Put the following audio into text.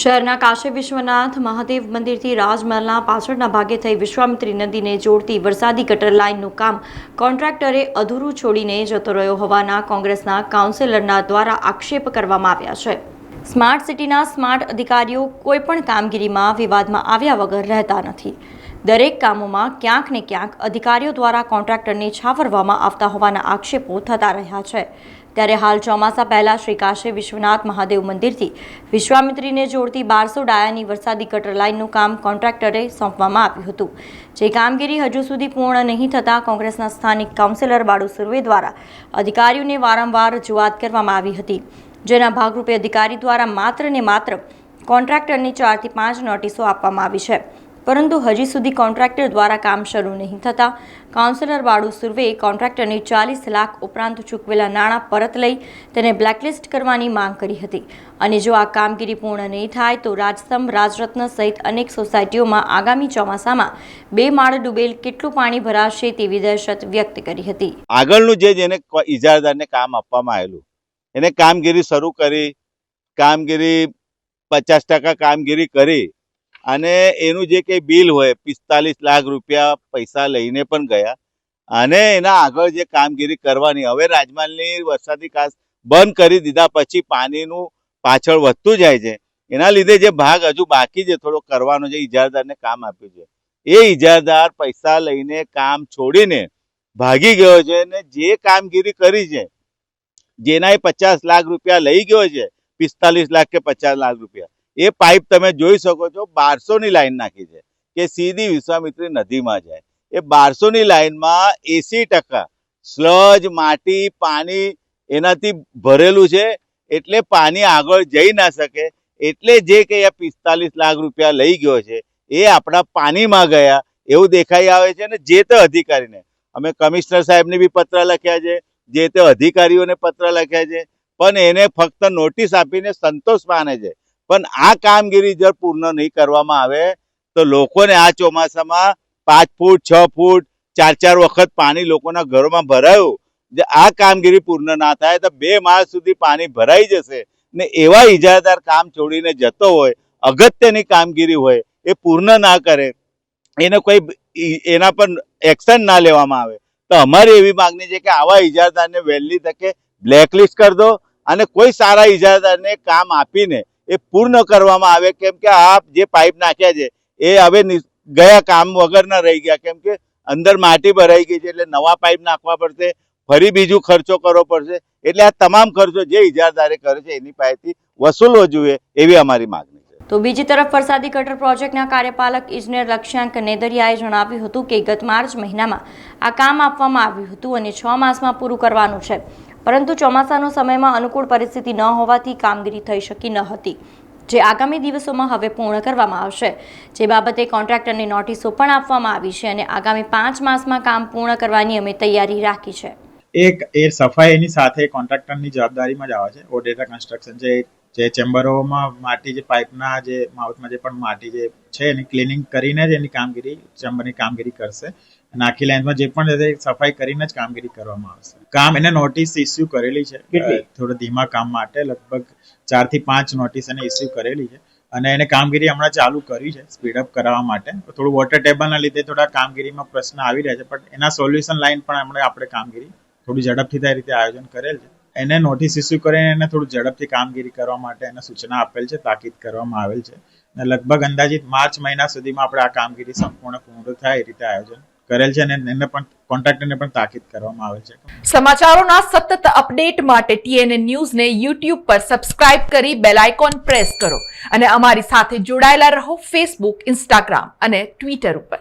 શહેરના કાશી વિશ્વનાથ મહાદેવ મંદિરથી રાજમહેલના પાછળના ભાગે થઈ વિશ્વામિત્રી નદીને જોડતી વરસાદી ગટર લાઇનનું કામ કોન્ટ્રાક્ટરે અધૂરું છોડીને જતો રહ્યો હોવાના કોંગ્રેસના કાઉન્સિલરના દ્વારા આક્ષેપ કરવામાં આવ્યા છે. સ્માર્ટ સિટીના સ્માર્ટ અધિકારીઓ કોઈપણ કામગીરીમાં વિવાદમાં આવ્યા વગર રહેતા નથી. દરેક કામોમાં ક્યાંક ને ક્યાંક અધિકારીઓ દ્વારા કોન્ટ્રાક્ટરને છાવરવામાં આવતા હોવાના આક્ષેપો થતા રહ્યા છે. ત્યારે હાલ ચોમાસા પહેલાં શ્રી કાશી વિશ્વનાથ મહાદેવ મંદિરથી વિશ્વામિત્રીને જોડતી બારસો ડાયાની વરસાદી કટર લાઇનનું કામ કોન્ટ્રાક્ટરે સોંપવામાં આવ્યું હતું. જે કામગીરી હજુ સુધી પૂર્ણ નહીં થતાં કોંગ્રેસના સ્થાનિક કાઉન્સિલર બાળુ સુર્વે દ્વારા અધિકારીઓને વારંવાર રજૂઆત કરવામાં આવી હતી. જેના ભાગરૂપે અધિકારી દ્વારા માત્ર ને માત્ર કોન્ટ્રાક્ટરની ચારથી પાંચ નોટિસો આપવામાં આવી છે. પરંતુ હજી સુધી કોન્ટ્રાક્ટર દ્વારા કામ શરૂ નહીં થતાં કાઉન્સિલર બાળુ સુર્વેએ કોન્ટ્રાક્ટરને ચાલીસ લાખ ઉપરાંત ચૂકવેલા નાણાં પરત લઈ તેને બ્લેકલિસ્ટ કરવાની માંગ કરી હતી. અને જો આ કામગીરી પૂર્ણ નહીં થાય તો રાજસ્તંભ રાજરત્ન સહિત અનેક સોસાયટીઓમાં આગામી ચોમાસામાં બે માળ ડૂબેલ કેટલું પાણી ભરાશે તેવી દહેશત વ્યક્ત કરી હતી. આગળનું જે જેને ઇજારદારને કામ આપવામાં આવેલું, એને કામગીરી શરૂ કરી, કામગીરી પચાસ ટકા કામગીરી કરી અને એનું જે કંઈ બિલ હોય, પિસ્તાલીસ લાખ રૂપિયા પૈસા લઈને પણ ગયા. અને એના આગળ જે કામગીરી કરવાની, હવે રાજમહેલની વરસાદી કાસ બંધ કરી દીધા પછી પાણીનું પાછળ વધતું જાય છે. એના લીધે જે ભાગ હજુ બાકી છે, થોડો કરવાનો છે ઇજારદારને કામ આપ્યું છે. એ ઇજારદાર પૈસા લઈને કામ છોડીને ભાગી ગયો છે અને જે કામગીરી કરી છે, જેના એ પચાસ લાખ રૂપિયા લઈ ગયો છે, પિસ્તાલીસ લાખ કે પચાસ લાખ રૂપિયા એ પાઇપ તમે જોઈ શકો છો બારસોની લાઈન નાખી છે, કે સીધી વિશ્વામિત્રી નદીમાં જાય. એ બારસોની લાઈનમાં એસી ટકા સ્લજ, માટી, પાણી એનાથી ભરેલું છે, એટલે પાણી આગળ જઈ ના શકે, એટલે જે કંઈ આ પિસ્તાલીસ લાખ રૂપિયા લઈ ગયો છે, એ આપણા પાણીમાં ગયા, એવું દેખાઈ આવે છે ને જે તે અધિકારીને. અમે કમિશનર સાહેબને બી પત્ર લખ્યા છે, જે તે અધિકારીઓને પત્ર લખ્યા છે, પણ એને ફક્ત નોટિસ આપીને સંતોષ માને છે. પણ આ કામગીરી જો પૂર્ણ નહીં કરવામાં આવે, તો લોકોને આ ચોમાસામાં પાંચ ફૂટ, છ ફૂટ, ચાર ચાર વખત પાણી લોકોના ઘરોમાં ભરાયું. જે આ કામગીરી પૂર્ણ ના થાય તો બે માસ સુધી પાણી ભરાઈ જશે ને એવા ઈજાદાર કામ છોડીને જતો હોય, અગત્યની કામગીરી હોય, એ પૂર્ણ ના કરે, એને કોઈ એના પર એક્શન ના લેવામાં આવે. તો અમારી એવી માંગણી છે કે આવા ઈજાદારને વહેલી તકે બ્લેકલિસ્ટ કરી દો અને કોઈ સારા ઈજાદારને કામ આપીને એ પૂર્ણ કરવામાં આવે કેમ કે આ જે પાઇપ નાખ્યા છે, એ હવે ગયા કામ વગરના રહી ગયા. કેમ કે અંદર માટી ભરાઈ ગઈ છે એટલે નવા પાઇપ નાખવા પડશે, ફરી બીજું ખર્ચો કરવો પડશે. એટલે આ તમામ ખર્ચો જે ઇજારદારે કરે છે એની પાસેથી વસૂલવો જોઈએ એવી અમારી માંગણી તો બીજી તરફ વરસાદી ગટર પ્રોજેક્ટના કાર્યપાલક ઇજનેર લક્ષ્યાંક નેદરિયાએ જણાવ્યું હતું કે ગત માર્ચ મહિનામાં આ કામ આપવામાં આવ્યું હતું અને છ માસમાં પૂરું કરવાનું છે. પરંતુ ચોમાસાનો સમયમાં અનુકૂળ પરિસ્થિતિ ન હોવાથી કામગીરી થઈ શકી ન હતી, જે આગામી દિવસોમાં હવે પૂર્ણ કરવામાં આવશે. જે બાબતે કોન્ટ્રાક્ટરને નોટિસો પણ આપવામાં આવી છે અને આગામી પાંચ માસમાં કામ પૂર્ણ કરવાની અમે તૈયારી રાખી છે. એક એ સફાઈ એની સાથે કોન્ટ્રાક્ટરની જવાબદારીમાં જ આવે છે. ઓડેટા કન્સ્ટ્રક્શન જે જે ચેમ્બરોમાં માટી જે પાઇપના જે માઉથમાં જે પણ માટી જે છે એની ક્લિનિંગ કરીને જ એની કામગીરી, ચેમ્બરની કામગીરી કરશે. અને આખી લાઈનમાં જે પણ સફાઈ કરીને જ કામગીરી કરવામાં આવશે. કામ એને નોટિસ ઇસ્યુ કરેલી છે. કેટલી? ધીમા કામ માટે લગભગ ચારથી પાંચ નોટિસ એને ઇસ્યુ કરેલી છે. અને એને કામગીરી હમણાં ચાલુ કરી છે સ્પીડઅપ કરાવવા માટે. થોડું વોટર ટેબલના લીધે થોડા કામગીરીમાં પ્રશ્ન આવી રહ્યા છે પણ એના સોલ્યુશન લાઈન પણ હમણાં આપણે કામગીરી થોડી ઝડપથી થાય રીતે આયોજન કરેલ છે. એને નોટિસ ઇસ્યુ કરીને એને થોડું ઝડપથી કામગીરી કરવા માટે એને સૂચના આપેલ છે તાકીદ કરવામાં આવેલ છે. અને લગભગ અંદાજિત માર્ચ મહિના સુધીમાં આપણે આ કામગીરી સંપૂર્ણ પૂર્ણ થાય એ રીતે આયોજન કરેલ છે અને એને પણ કોન્ટ્રાક્ટરને પણ તાકીદ કરવામાં આવે છે. સમાચારોના સતત અપડેટ માટે ટીએનએ ન્યૂઝને યુટ્યુબ પર સબસ્ક્રાઇબ કરી બેલ આઇકોન પ્રેસ કરો અને અમારી સાથે જોડાયેલા રહો ફેસબુક ઇન્સ્ટાગ્રામ અને ટ્વિટર ઉપર.